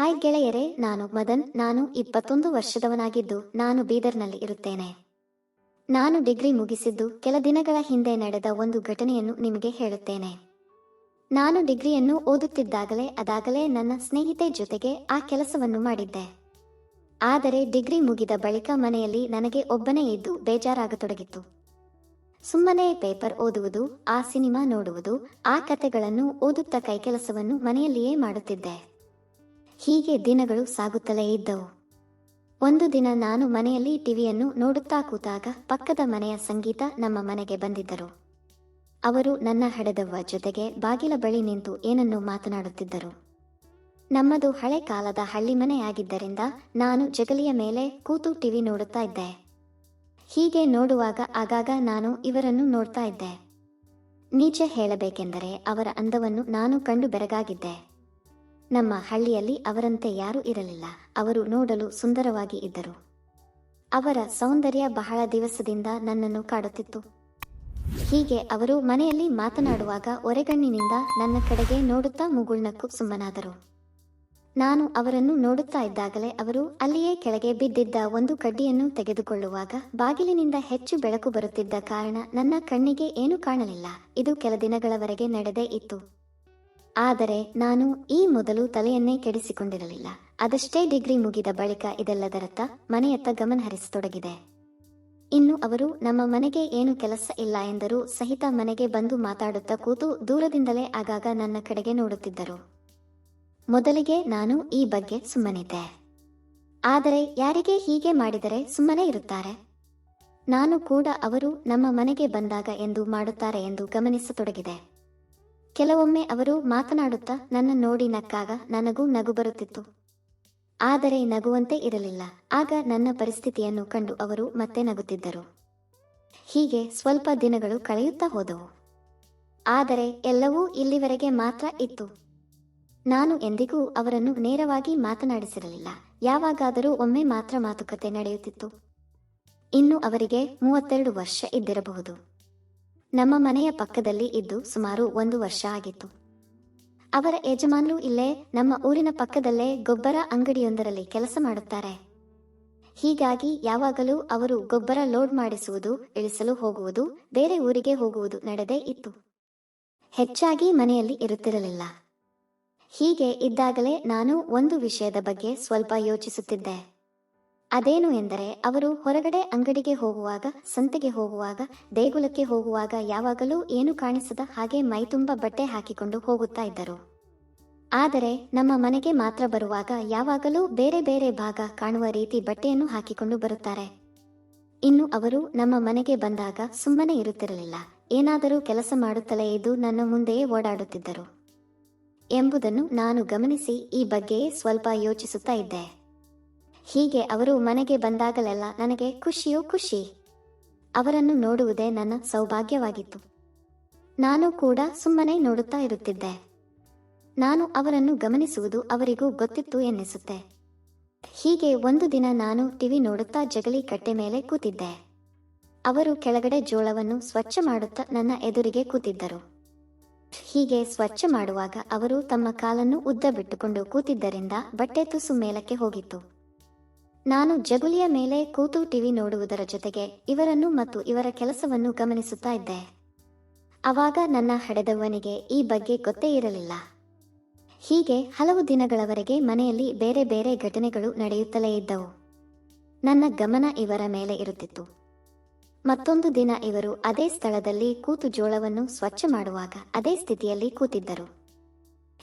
Hi ಗೆಳೆಯರೇ, ನಾನು ಮದನ್. ನಾನು ಇಪ್ಪತ್ತೊಂದು ವರ್ಷದವನಾಗಿದ್ದು, ನಾನು ಬೀದರ್ನಲ್ಲಿ ಇರುತ್ತೇನೆ. ನಾನು ಡಿಗ್ರಿ ಮುಗಿಸಿದ್ದು, ಕೆಲ ದಿನಗಳ ಹಿಂದೆ ನಡೆದ ಒಂದು ಘಟನೆಯನ್ನು ನಿಮಗೆ ಹೇಳುತ್ತೇನೆ. ನಾನು ಡಿಗ್ರಿಯನ್ನು ಓದುತ್ತಿದ್ದಾಗಲೇ, ಅದಾಗಲೇ ನನ್ನ ಸ್ನೇಹಿತೆ ಜೊತೆಗೆ ಆ ಕೆಲಸವನ್ನು ಮಾಡಿದ್ದೆ. ಆದರೆ ಡಿಗ್ರಿ ಮುಗಿದ ಬಳಿಕ ಮನೆಯಲ್ಲಿ ನನಗೆ ಒಬ್ಬನೇ ಇದ್ದು ಬೇಜಾರಾಗತೊಡಗಿತ್ತು. ಸುಮ್ಮನೆ ಪೇಪರ್ ಓದುವುದು, ಆ ಸಿನಿಮಾ ನೋಡುವುದು, ಆ ಕತೆಗಳನ್ನು ಓದುತ್ತಾ ಕೈಕೆಲಸವನ್ನು ಮನೆಯಲ್ಲಿಯೇ ಮಾಡುತ್ತಿದ್ದೆ. ಹೀಗೆ ದಿನಗಳು ಸಾಗುತ್ತಲೇ ಇದ್ದವು. ಒಂದು ದಿನ ನಾನು ಮನೆಯಲ್ಲಿ ಟಿವಿಯನ್ನು ನೋಡುತ್ತಾ ಕೂತಾಗ ಪಕ್ಕದ ಮನೆಯ ಸಂಗೀತ ನಮ್ಮ ಮನೆಗೆ ಬಂದಿದ್ದರು. ಅವರು ನನ್ನ ಹಡೆದವ್ವ ಜೊತೆಗೆ ಬಾಗಿಲ ಬಳಿ ನಿಂತು ಏನನ್ನೋ ಮಾತನಾಡುತ್ತಿದ್ದರು. ನಮ್ಮದು ಹಳೆ ಕಾಲದ ಹಳ್ಳಿ ಮನೆಯಾಗಿದ್ದರಿಂದ ನಾನು ಜಗಲಿಯ ಮೇಲೆ ಕೂತು ಟಿವಿ ನೋಡುತ್ತಾ ಇದ್ದೆ. ಹೀಗೆ ನೋಡುವಾಗ ಆಗಾಗ ನಾನು ಇವರನ್ನು ನೋಡ್ತಾ ಇದ್ದೆ. ನಿಜ ಹೇಳಬೇಕೆಂದರೆ ಅವರ ಅಂದವನ್ನು ನಾನು ಕಂಡು ಬೆರಗಾಗಿದ್ದೆ. ನಮ್ಮ ಹಳ್ಳಿಯಲ್ಲಿ ಅವರಂತೆ ಯಾರೂ ಇರಲಿಲ್ಲ. ಅವರು ನೋಡಲು ಸುಂದರವಾಗಿ ಇದ್ದರು. ಅವರ ಸೌಂದರ್ಯ ಬಹಳ ದಿವಸದಿಂದ ನನ್ನನ್ನು ಕಾಡುತ್ತಿತ್ತು. ಹೀಗೆ ಅವರು ಮನೆಯಲ್ಲಿ ಮಾತನಾಡುವಾಗ ಒರೆಗಣ್ಣಿನಿಂದ ನನ್ನ ಕಡೆಗೆ ನೋಡುತ್ತಾ ಮುಗುಳ್ನಕ್ಕು ಸುಮ್ಮನಾದರು. ನಾನು ಅವರನ್ನು ನೋಡುತ್ತಾ ಇದ್ದಾಗಲೇ ಅವರು ಅಲ್ಲಿಯೇ ಕೆಳಗೆ ಬಿದ್ದಿದ್ದ ಒಂದು ಕಡ್ಡಿಯನ್ನು ತೆಗೆದುಕೊಳ್ಳುವಾಗ ಬಾಗಿಲಿನಿಂದ ಹೆಚ್ಚು ಬೆಳಕು ಬರುತ್ತಿದ್ದ ಕಾರಣ ನನ್ನ ಕಣ್ಣಿಗೆ ಏನೂ ಕಾಣಲಿಲ್ಲ. ಇದು ಕೆಲ ದಿನಗಳವರೆಗೆ ನಡೆದೇ ಇತ್ತು. ಆದರೆ ನಾನು ಈ ಮೊದಲು ತಲೆಯನ್ನೇ ಕೆಡಿಸಿಕೊಂಡಿರಲಿಲ್ಲ. ಅದಷ್ಟೇ ಡಿಗ್ರಿ ಮುಗಿದ ಬಳಿಕ ಇದೆಲ್ಲದರತ್ತ ಮನೆಯತ್ತ ಗಮನ ಹರಿಸತೊಡಗಿದೆ. ಇನ್ನು ಅವರು ನಮ್ಮ ಮನೆಗೆ ಏನು ಕೆಲಸ ಇಲ್ಲ ಎಂದರೂ ಸಹಿತ ಮನೆಗೆ ಬಂದು ಮಾತಾಡುತ್ತಾ ಕೂತು ದೂರದಿಂದಲೇ ಆಗಾಗ ನನ್ನ ಕಡೆಗೆ ನೋಡುತ್ತಿದ್ದರು. ಮೊದಲಿಗೆ ನಾನು ಈ ಬಗ್ಗೆ ಸುಮ್ಮನಿದ್ದೆ. ಆದರೆ ಯಾರಿಗೆ ಹೀಗೆ ಮಾಡಿದರೆ ಸುಮ್ಮನೆ ಇರುತ್ತಾರೆ? ನಾನು ಕೂಡ ಅವರು ನಮ್ಮ ಮನೆಗೆ ಬಂದಾಗ ಎಂದು ಮಾಡುತ್ತಾರೆ ಎಂದು ಗಮನಿಸತೊಡಗಿದೆ. ಕೆಲವೊಮ್ಮೆ ಅವರು ಮಾತನಾಡುತ್ತಾ ನನ್ನ ನೋಡಿ ನಕ್ಕಾಗ ನನಗೂ ನಗು ಬರುತ್ತಿತ್ತು. ಆದರೆ ನಗುವಂತೆ ಇರಲಿಲ್ಲ. ಆಗ ನನ್ನ ಪರಿಸ್ಥಿತಿಯನ್ನು ಕಂಡು ಅವರು ಮತ್ತೆ ನಗುತ್ತಿದ್ದರು. ಹೀಗೆ ಸ್ವಲ್ಪ ದಿನಗಳು ಕಳೆಯುತ್ತಾ ಹೋದವು. ಆದರೆ ಎಲ್ಲವೂ ಇಲ್ಲಿವರೆಗೆ ಮಾತ್ರ ಇತ್ತು. ನಾನು ಎಂದಿಗೂ ಅವರನ್ನು ನೇರವಾಗಿ ಮಾತನಾಡಿಸಿರಲಿಲ್ಲ. ಯಾವಾಗಾದರೂ ಒಮ್ಮೆ ಮಾತ್ರ ಮಾತುಕತೆ ನಡೆಯುತ್ತಿತ್ತು. ಇನ್ನು ಅವರಿಗೆ ಮೂವತ್ತೆರಡು ವರ್ಷ ಇದ್ದಿರಬಹುದು. ನಮ್ಮ ಮನೆಯ ಪಕ್ಕದಲ್ಲಿ ಇದ್ದು ಸುಮಾರು ಒಂದು ವರ್ಷ ಆಗಿತ್ತು. ಅವರ ಯಜಮಾನರು ಇಲ್ಲೇ ನಮ್ಮ ಊರಿನ ಪಕ್ಕದಲ್ಲೇ ಗೊಬ್ಬರ ಅಂಗಡಿಯೊಂದರಲ್ಲಿ ಕೆಲಸ ಮಾಡುತ್ತಾರೆ. ಹೀಗಾಗಿ ಯಾವಾಗಲೂ ಅವರು ಗೊಬ್ಬರ ಲೋಡ್ ಮಾಡಿಸುವುದು, ಇಳಿಸಲು ಹೋಗುವುದು, ಬೇರೆ ಊರಿಗೆ ಹೋಗುವುದು ನಡೆದೇ ಇತ್ತು. ಹೆಚ್ಚಾಗಿ ಮನೆಯಲ್ಲಿ ಇರುತ್ತಿರಲಿಲ್ಲ. ಹೀಗೆ ಇದ್ದಾಗಲೇ ನಾನು ಒಂದು ವಿಷಯದ ಬಗ್ಗೆ ಸ್ವಲ್ಪ ಯೋಚಿಸುತ್ತಿದ್ದೆ. ಅದೇನು ಎಂದರೆ ಅವರು ಹೊರಗಡೆ ಅಂಗಡಿಗೆ ಹೋಗುವಾಗ, ಸಂತೆಗೆ ಹೋಗುವಾಗ, ದೇಗುಲಕ್ಕೆ ಹೋಗುವಾಗ ಯಾವಾಗಲೂ ಏನು ಕಾಣಿಸದ ಹಾಗೆ ಮೈತುಂಬ ಬಟ್ಟೆ ಹಾಕಿಕೊಂಡು ಹೋಗುತ್ತಾ ಇದ್ದರು. ಆದರೆ ನಮ್ಮ ಮನೆಗೆ ಮಾತ್ರ ಬರುವಾಗ ಯಾವಾಗಲೂ ಬೇರೆ ಬೇರೆ ಭಾಗ ಕಾಣುವ ರೀತಿ ಬಟ್ಟೆಯನ್ನು ಹಾಕಿಕೊಂಡು ಬರುತ್ತಾರೆ. ಇನ್ನು ಅವರು ನಮ್ಮ ಮನೆಗೆ ಬಂದಾಗ ಸುಮ್ಮನೆ ಇರುತ್ತಿರಲಿಲ್ಲ. ಏನಾದರೂ ಕೆಲಸ ಮಾಡುತ್ತಲೇ ಇದ್ದು ನನ್ನ ಮುಂದೆಯೇ ಓಡಾಡುತ್ತಿದ್ದರು. ಎಂಬುದನ್ನು ನಾನು ಗಮನಿಸಿ ಈ ಬಗ್ಗೆ ಸ್ವಲ್ಪ ಯೋಚಿಸುತ್ತಾ ಇದ್ದೆ. ಹೀಗೆ ಅವರು ಮನೆಗೆ ಬಂದಾಗಲೆಲ್ಲ ನನಗೆ ಖುಷಿಯೋ ಖುಷಿ. ಅವರನ್ನು ನೋಡುವುದೇ ನನ್ನ ಸೌಭಾಗ್ಯವಾಗಿತ್ತು. ನಾನು ಕೂಡ ಸುಮ್ಮನೆ ನೋಡುತ್ತಾ ಇರುತ್ತಿದ್ದೆ. ನಾನು ಅವರನ್ನು ಗಮನಿಸುವುದು ಅವರಿಗೂ ಗೊತ್ತಿತ್ತು ಎನ್ನಿಸುತ್ತೆ. ಹೀಗೆ ಒಂದು ದಿನ ನಾನು ಟಿವಿ ನೋಡುತ್ತಾ ಜಗಲಿ ಕಟ್ಟೆ ಮೇಲೆ ಕೂತಿದ್ದೆ. ಅವರು ಕೆಳಗಡೆ ಜೋಳವನ್ನು ಸ್ವಚ್ಛ ಮಾಡುತ್ತಾ ನನ್ನ ಎದುರಿಗೆ ಕೂತಿದ್ದರು. ಹೀಗೆ ಸ್ವಚ್ಛ ಮಾಡುವಾಗ ಅವರು ತಮ್ಮ ಕಾಲನ್ನು ಉದ್ದ ಬಿಟ್ಟುಕೊಂಡು ಕೂತಿದ್ದರಿಂದ ಬಟ್ಟೆ ತುಸು ಮೇಲಕ್ಕೆ ಹೋಗಿತ್ತು. ನಾನು ಜಗುಲಿಯ ಮೇಲೆ ಕೂತು ಟಿವಿ ನೋಡುವುದರ ಜೊತೆಗೆ ಇವರನ್ನು ಮತ್ತು ಇವರ ಕೆಲಸವನ್ನು ಗಮನಿಸುತ್ತಾ ಇದ್ದೆ. ಅವಾಗ ನನ್ನ ಹಡೆದವನಿಗೆ ಈ ಬಗ್ಗೆ ಗೊತ್ತೇ ಇರಲಿಲ್ಲ. ಹೀಗೆ ಹಲವು ದಿನಗಳವರೆಗೆ ಮನೆಯಲ್ಲಿ ಬೇರೆ ಬೇರೆ ಘಟನೆಗಳು ನಡೆಯುತ್ತಲೇ ಇದ್ದವು. ನನ್ನ ಗಮನ ಇವರ ಮೇಲೆ ಇರುತ್ತಿತ್ತು. ಮತ್ತೊಂದು ದಿನ ಇವರು ಅದೇ ಸ್ಥಳದಲ್ಲಿ ಕೂತು ಜೋಳವನ್ನು ಸ್ವಚ್ಛ ಮಾಡುವಾಗ ಅದೇ ಸ್ಥಿತಿಯಲ್ಲಿ ಕೂತಿದ್ದರು.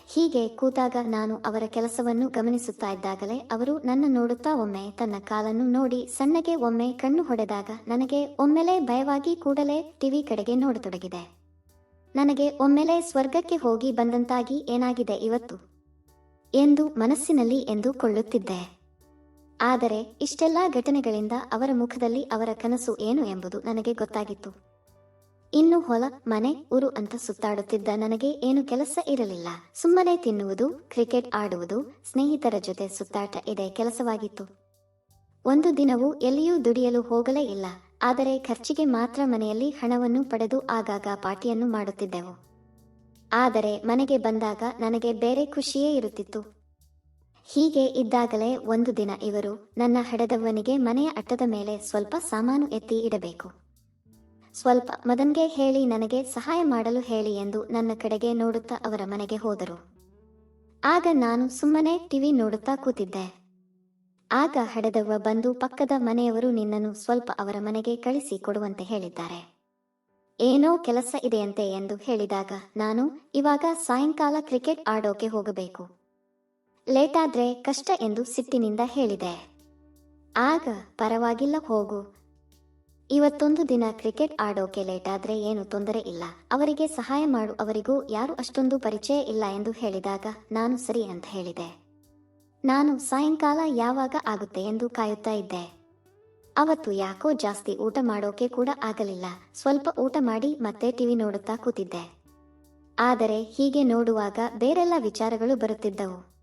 ಹೀಗೆ ಕೂತಾಗ ನಾನು ಅವರ ಕೆಲಸವನ್ನು ಗಮನಿಸುತ್ತಾ ಇದ್ದಾಗಲೇ ಅವರು ನನ್ನ ನೋಡುತ್ತಾ ಒಮ್ಮೆ ತನ್ನ ಕಾಲನ್ನು ನೋಡಿ ಸಣ್ಣಗೆ ಒಮ್ಮೆ ಕಣ್ಣು ಹೊಡೆದಾಗ ನನಗೆ ಒಮ್ಮೆಲೆ ಭಯವಾಗಿ ಕೂಡಲೇ ಟಿವಿ ಕಡೆಗೆ ನೋಡತೊಡಗಿದೆ. ನನಗೆ ಒಮ್ಮೆಲೆ ಸ್ವರ್ಗಕ್ಕೆ ಹೋಗಿ ಬಂದಂತಾಗಿ ಏನಾಗಿದೆ ಇವತ್ತು? ಎಂದು ಮನಸ್ಸಿನಲ್ಲಿ ಎಂದು ಕೊಳ್ಳುತ್ತಿದ್ದೆ ಆದರೆ ಇಷ್ಟೆಲ್ಲಾ ಘಟನೆಗಳಿಂದ ಅವರ ಮುಖದಲ್ಲಿ ಅವರ ಕನಸು ಏನು ಎಂಬುದು ನನಗೆ ಗೊತ್ತಾಗಿತ್ತು. ಇನ್ನು ಹೊಲ, ಮನೆ, ಊರು ಅಂತ ಸುತ್ತಾಡುತ್ತಿದ್ದ ನನಗೆ ಏನು ಕೆಲಸ ಇರಲಿಲ್ಲ. ಸುಮ್ಮನೆ ತಿನ್ನುವುದು, ಕ್ರಿಕೆಟ್ ಆಡುವುದು, ಸ್ನೇಹಿತರ ಜೊತೆ ಸುತ್ತಾಟ ಇದೆ ಕೆಲಸವಾಗಿತ್ತು. ಒಂದು ದಿನವೂ ಎಲ್ಲಿಯೂ ದುಡಿಯಲು ಹೋಗಲೇ ಇಲ್ಲ. ಆದರೆ ಖರ್ಚಿಗೆ ಮಾತ್ರ ಮನೆಯಲ್ಲಿ ಹಣವನ್ನು ಪಡೆದು ಆಗಾಗ ಪಾರ್ಟಿಯನ್ನು ಮಾಡುತ್ತಿದ್ದೆವು. ಆದರೆ ಮನೆಗೆ ಬಂದಾಗ ನನಗೆ ಬೇರೆ ಖುಷಿಯೇ ಇರುತ್ತಿತ್ತು. ಹೀಗೆ ಇದ್ದಾಗಲೇ ಒಂದು ದಿನ ಇವರು ನನ್ನ ಹಡೆದವನಿಗೆ ಮನೆಯ ಅಟ್ಟದ ಮೇಲೆ ಸ್ವಲ್ಪ ಸಾಮಾನು ಎತ್ತಿ ಇಡಬೇಕು. ಸ್ವಲ್ಪ ಮದನ್ಗೆ ಹೇಳಿ ನನಗೆ ಸಹಾಯ ಮಾಡಲು ಹೇಳಿ ಎಂದು ನನ್ನ ಕಡೆಗೆ ನೋಡುತ್ತಾ ಅವರ ಮನೆಗೆ ಹೋದರು. ಆಗ ನಾನು ಸುಮ್ಮನೆ ಟಿವಿ ನೋಡುತ್ತಾ ಕೂತಿದ್ದೆ. ಆಗ ಹಡೆದವ್ವ ಬಂದು ಪಕ್ಕದ ಮನೆಯವರು ನಿನ್ನನ್ನು ಸ್ವಲ್ಪ ಅವರ ಮನೆಗೆ ಕಳಿಸಿ ಕೊಡುವಂತೆ ಹೇಳಿದ್ದಾರೆ. ಏನೋ ಕೆಲಸ ಇದೆಯಂತೆ ಎಂದು ಹೇಳಿದಾಗ ನಾನು ಇವಾಗ ಸಾಯಂಕಾಲ ಕ್ರಿಕೆಟ್ ಆಡೋಕೆ ಹೋಗಬೇಕು. ಲೇಟಾದ್ರೆ ಕಷ್ಟ ಎಂದು ಸಿಟ್ಟಿನಿಂದ ಹೇಳಿದೆ. ಆಗ ಪರವಾಗಿಲ್ಲ ಹೋಗು ಇವತ್ತೊಂದು ದಿನ ಕ್ರಿಕೆಟ್ ಆಡೋಕೆ ಲೇಟಾದ್ರೆ ಏನು ತೊಂದರೆ ಇಲ್ಲ. ಅವರಿಗೆ ಸಹಾಯ ಮಾಡು, ಅವರಿಗೂ ಯಾರು ಅಷ್ಟೊಂದು ಪರಿಚಯ ಇಲ್ಲ ಎಂದು ಹೇಳಿದಾಗ ನಾನು ಸರಿ ಅಂತ ಹೇಳಿದೆ. ನಾನು ಸಾಯಂಕಾಲ ಯಾವಾಗ ಆಗುತ್ತೆ ಎಂದು ಕಾಯುತ್ತಾ ಇದ್ದೆ. ಅವತ್ತು ಯಾಕೋ ಜಾಸ್ತಿ ಊಟ ಮಾಡೋಕೆ ಕೂಡ ಆಗಲಿಲ್ಲ. ಸ್ವಲ್ಪ ಊಟ ಮಾಡಿ ಮತ್ತೆ ಟಿವಿ ನೋಡುತ್ತಾ ಕೂತಿದ್ದೆ. ಆದರೆ ಹೀಗೆ ನೋಡುವಾಗ ಬೇರೆಲ್ಲ ವಿಚಾರಗಳು ಬರುತ್ತಿದ್ದವು.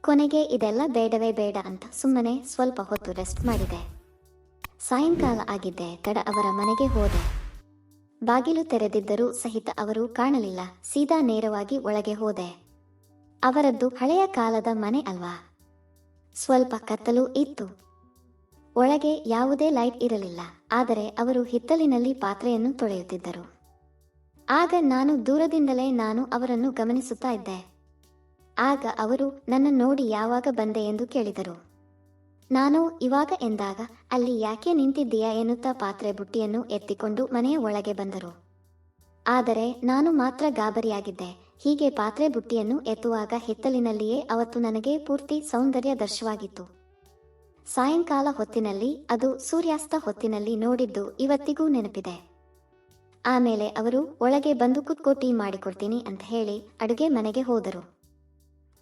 ಕೊನೆಗೆ ಇದೆಲ್ಲ ಬೇಡವೇ ಬೇಡ ಅಂತ ಸುಮ್ಮನೆ ಸ್ವಲ್ಪ ಹೊತ್ತು ರೆಸ್ಟ್ ಮಾಡಿದೆ. ಸಾಯಂಕಾಲ ಆಗಿದ್ದೆ ತಡ ಅವರ ಮನೆಗೆ ಹೋದೆ. ಬಾಗಿಲು ತೆರೆದಿದ್ದರೂ ಸಹಿತ ಅವರು ಕಾಣಲಿಲ್ಲ, ಸೀದಾ ನೇರವಾಗಿ ಒಳಗೆ ಹೋದೆ. ಅವರದ್ದು ಹಳೆಯ ಕಾಲದ ಮನೆ ಅಲ್ವಾ? ಸ್ವಲ್ಪ ಕತ್ತಲು ಇತ್ತು. ಒಳಗೆ ಯಾವುದೇ ಲೈಟ್ ಇರಲಿಲ್ಲ, ಆದರೆ ಅವರು ಹಿತ್ತಲಿನಲ್ಲಿ ಪಾತ್ರೆಯನ್ನು ತೊಳೆಯುತ್ತಿದ್ದರು. ಆಗ ನಾನು ದೂರದಿಂದಲೇ ನಾನು ಅವರನ್ನು ಗಮನಿಸುತ್ತಾ ಇದ್ದೆ. ಆಗ ಅವರು, ನನ್ನ ನೋಡಿ ಯಾವಾಗ ಬಂದೆ? ಎಂದು ಕೇಳಿದರು. ನಾನು ಇವಾಗ ಎಂದಾಗ ಅಲ್ಲಿ ಯಾಕೆ ನಿಂತಿದ್ದೀಯಾ ಎನ್ನುತ್ತಾ ಪಾತ್ರೆ ಬುಟ್ಟಿಯನ್ನು ಎತ್ತಿಕೊಂಡು ಮನೆಯ ಒಳಗೆ ಬಂದರು. ಆದರೆ ನಾನು ಮಾತ್ರ ಗಾಬರಿಯಾಗಿದ್ದೆ. ಹೀಗೆ ಪಾತ್ರೆ ಬುಟ್ಟಿಯನ್ನು ಎತ್ತುವಾಗ ಹಿತ್ತಲಿನಲ್ಲಿಯೇ ಅವತ್ತು ನನಗೆ ಪೂರ್ತಿ ಸೌಂದರ್ಯ ದರ್ಶವಾಗಿತ್ತು. ಸಾಯಂಕಾಲ ಹೊತ್ತಿನಲ್ಲಿ, ಅದು ಸೂರ್ಯಾಸ್ತ ಹೊತ್ತಿನಲ್ಲಿ ನೋಡಿದ್ದು ಇವತ್ತಿಗೂ ನೆನಪಿದೆ. ಆಮೇಲೆ ಅವರು, ಒಳಗೆ ಬಂದು ಕುತ್ಕೋ ಟೀ ಮಾಡಿಕೊಡ್ತೀನಿ ಅಂತ ಹೇಳಿ ಅಡುಗೆ ಮನೆಗೆ ಹೋದರು.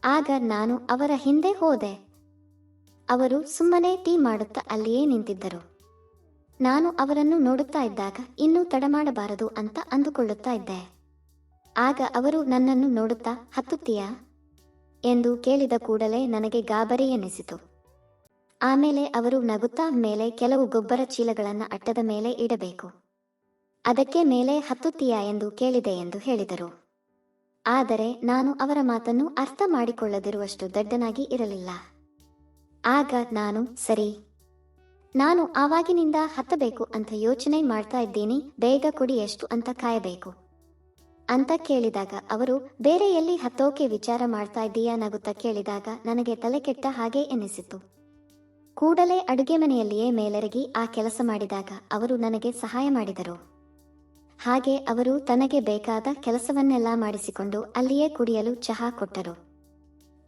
ಆಗ ನಾನು ಅವರ ಹಿಂದೆ ಹೋದೆ. ಅವರು ಸುಮ್ಮನೆ ಟೀ ಮಾಡುತ್ತಾ ಅಲ್ಲಿಯೇ ನಿಂತಿದ್ದರು. ನಾನು ಅವರನ್ನು ನೋಡುತ್ತಾ ಇದ್ದಾಗ ಇನ್ನೂ ತಡ ಮಾಡಬಾರದು ಅಂತ ಅಂದುಕೊಳ್ಳುತ್ತಾ ಇದ್ದೆ. ಆಗ ಅವರು ನನ್ನನ್ನು ನೋಡುತ್ತಾ, ಹತ್ತುತ್ತೀಯಾ? ಎಂದು ಕೇಳಿದ ಕೂಡಲೇ ನನಗೆ ಗಾಬರಿ ಎನಿಸಿತು. ಆಮೇಲೆ ಅವರು ನಗುತ್ತಾ ಮೇಲೆ ಕೆಲವು ಗೊಬ್ಬರ ಚೀಲಗಳನ್ನು ಅಟ್ಟದ ಮೇಲೆ ಇಡಬೇಕು. ಅದಕ್ಕೆ ಮೇಲೆ ಹತ್ತುತ್ತೀಯಾ? ಎಂದು ಕೇಳಿದೆ ಎಂದು ಹೇಳಿದರು. ಆದರೆ ನಾನು ಅವರ ಮಾತನ್ನು ಅರ್ಥ ಮಾಡಿಕೊಳ್ಳದಿರುವಷ್ಟು ದಡ್ಡನಾಗಿ ಇರಲಿಲ್ಲ. ಆಗ ನಾನು, ಸರಿ. ನಾನು ಆವಾಗಿನಿಂದ ಹತ್ತಬೇಕು ಅಂತ ಯೋಚನೆ ಮಾಡ್ತಾ ಇದ್ದೀನಿ, ಬೇಗ ಕೊಡಿ ಎಷ್ಟು ಅಂತ ಕಾಯಬೇಕು. ಅಂತ ಕೇಳಿದಾಗ ಅವರು, ಬೇರೆ ಎಲ್ಲಿ ಹತ್ತೋಕೆ ವಿಚಾರ ಮಾಡ್ತಾ ಇದ್ದೀಯಾ ನಗುತ್ತಾ ಕೇಳಿದಾಗ ನನಗೆ ತಲೆ ಕೆಟ್ಟ ಹಾಗೆ ಎನಿಸಿತು. ಕೂಡಲೇ ಅಡುಗೆ ಮನೆಯಲ್ಲಿಯೇ ಮೇಲೆರಗಿ ಆ ಕೆಲಸ ಮಾಡಿದಾಗ ಅವರು ನನಗೆ ಸಹಾಯ ಮಾಡಿದರು. ಹಾಗೆ ಅವರು ತನಗೆ ಬೇಕಾದ ಕೆಲಸವನ್ನೆಲ್ಲ ಮಾಡಿಸಿಕೊಂಡು ಅಲ್ಲಿಯೇ ಕುಡಿಯಲು ಚಹಾ ಕೊಟ್ಟರು.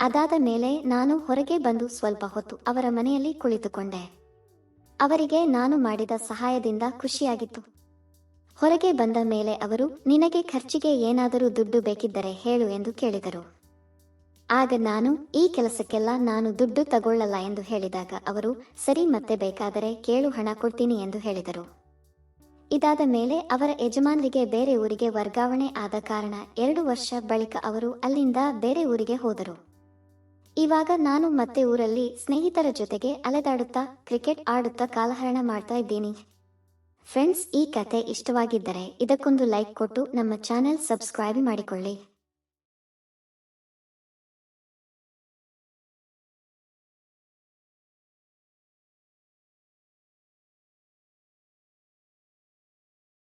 ಅದಾದ ಮೇಲೆ ನಾನು ಹೊರಗೆ ಬಂದು ಸ್ವಲ್ಪ ಹೊತ್ತು ಅವರ ಮನೆಯಲ್ಲಿ ಕುಳಿತುಕೊಂಡೆ. ಅವರಿಗೆ ನಾನು ಮಾಡಿದ ಸಹಾಯದಿಂದ ಖುಷಿಯಾಗಿತ್ತು. ಹೊರಗೆ ಬಂದ ಮೇಲೆ ಅವರು, ನಿನಗೆ ಖರ್ಚಿಗೆ ಏನಾದರೂ ದುಡ್ಡು ಬೇಕಿದ್ದರೆ ಹೇಳು ಎಂದು ಕೇಳಿದರು. ಆಗ ನಾನು, ಈ ಕೆಲಸಕ್ಕೆಲ್ಲ ನಾನು ದುಡ್ಡು ತಗೊಳ್ಳಲ್ಲ ಎಂದು ಹೇಳಿದಾಗ ಅವರು, ಸರಿ ಮತ್ತೆ ಬೇಕಾದರೆ ಕೇಳು ಹಣ ಕೊಡ್ತೀನಿ ಎಂದು ಹೇಳಿದರು. ಇದಾದ ಮೇಲೆ ಅವರ ಯಜಮಾನರಿಗೆ ಬೇರೆ ಊರಿಗೆ ವರ್ಗಾವಣೆ ಆದ ಕಾರಣ ಎರಡು ವರ್ಷ ಬಳಿಕ ಅವರು ಅಲ್ಲಿಂದ ಬೇರೆ ಊರಿಗೆ ಹೋದರು. ಇವಾಗ ನಾನು ಮತ್ತೆ ಊರಲ್ಲಿ ಸ್ನೇಹಿತರ ಜೊತೆಗೆ ಅಲೆದಾಡುತ್ತಾ ಕ್ರಿಕೆಟ್ ಆಡುತ್ತಾ ಕಾಲಹರಣ ಮಾಡ್ತಾ ಇದ್ದೀನಿ. ಫ್ರೆಂಡ್ಸ್, ಈ ಕತೆ ಇಷ್ಟವಾಗಿದ್ದರೆ ಇದಕ್ಕೊಂದು ಲೈಕ್ ಕೊಟ್ಟು ನಮ್ಮ ಚಾನೆಲ್ ಸಬ್ಸ್ಕ್ರೈಬ್ ಮಾಡಿಕೊಳ್ಳಿ.